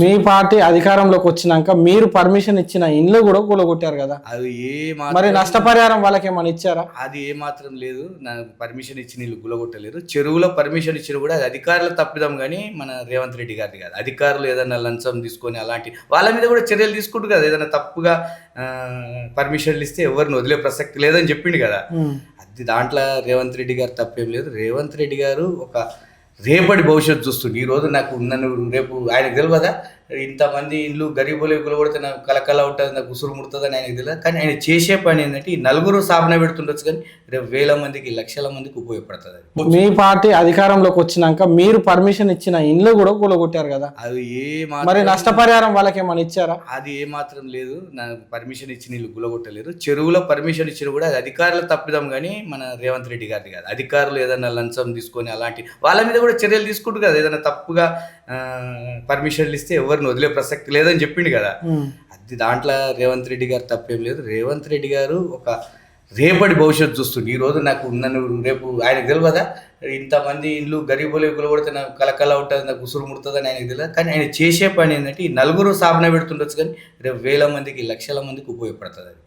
మీ party అధికారంలోకి వచ్చినాక మీరు పర్మిషన్ ఇచ్చిన ఇండ్లు కూడా కూలగొట్టారు కదా. అది ఏ మరి నష్టపరిహారం వాళ్ళకి ఏమైనా ఇచ్చారా? అది ఏ మాత్రం లేదు. నాకు పర్మిషన్ ఇచ్చి నీళ్ళు గులగొట్టలేరు చెరువులో పర్మిషన్ ఇచ్చిన కూడా అది అధికారుల తప్పిదం కానీ మన రేవంత్ రెడ్డి గారిది కాదు. అధికారులు ఏదైనా లంచం తీసుకొని అలాంటి వాళ్ళ మీద కూడా చర్యలు తీసుకుంటారు కదా. ఏదైనా తప్పుగా పర్మిషన్లు ఇస్తే ఎవరిని వదిలే ప్రసక్తి లేదని చెప్పిండు కదా. అది దాంట్లో రేవంత్ రెడ్డి గారు తప్పేం లేదు. రేవంత్ రెడ్డి గారు ఒక రేపటి భవిష్యత్తు చూస్తుంది. ఈ రోజు నాకు నన్ను రేపు ఆయనకు తెలియదా ఇంతమంది ఇల్లు గరీబులు కొడితే నాకు కలకల ఉంటుంది నాకు ఉసురు ముడుతుందని ఆయనకు తెలియదు. కానీ ఆయన చేసే పని ఏంటంటే ఈ నలుగురు సాధన పెడుతుండొచ్చు కానీ రేపు వేల మందికి లక్షల మందికి ఉపయోగపడుతుంది మీ పార్టీ అధికారంలోకి వచ్చినాక మీరు పర్మిషన్ ఇచ్చిన ఇండ్లు కూడా కూలగొట్టారు కదా. అది ఏ మరి నష్టపరిహారం వాళ్ళకి ఏమైనా ఇచ్చారా? అది ఏ మాత్రం లేదు. నాకు పర్మిషన్ ఇచ్చి నీళ్ళు గులగొట్టలేరు చెరువులో పర్మిషన్ ఇచ్చిన కూడా అది అధికారుల తప్పిదం కానీ మన రేవంత్ రెడ్డి గారిది కాదు. అధికారులు ఏదైనా లంచం తీసుకొని అలాంటి వాళ్ళ మీద కూడా చర్యలు తీసుకుంటారు కదా. ఏదైనా తప్పుగా పర్మిషన్లు ఇస్తే ఎవరిని వదిలే ప్రసక్తి లేదని చెప్పిండు కదా. అది దాంట్లో రేవంత్ రెడ్డి గారు తప్పేం లేదు. రేవంత్ రెడ్డి గారు ఒక రేపటి భవిష్యత్తు చూస్తుండే. ఈ రోజు నాకు నన్ను రేపు ఆయనకు తెలియదా ఇంతమంది ఇల్లు గరీబులు కొడితే నాకు కలకల ఉంటుంది నాకు ఉసురు ముడుతుందని ఆయనకు తెలియదు కానీ ఆయన చేసే పని ఏంటంటే ఈ నలుగురు సాధన పెడుతుండొచ్చు కానీ రేపు వేల మందికి లక్షల మందికి ఉపయోగపడుతుంది అది.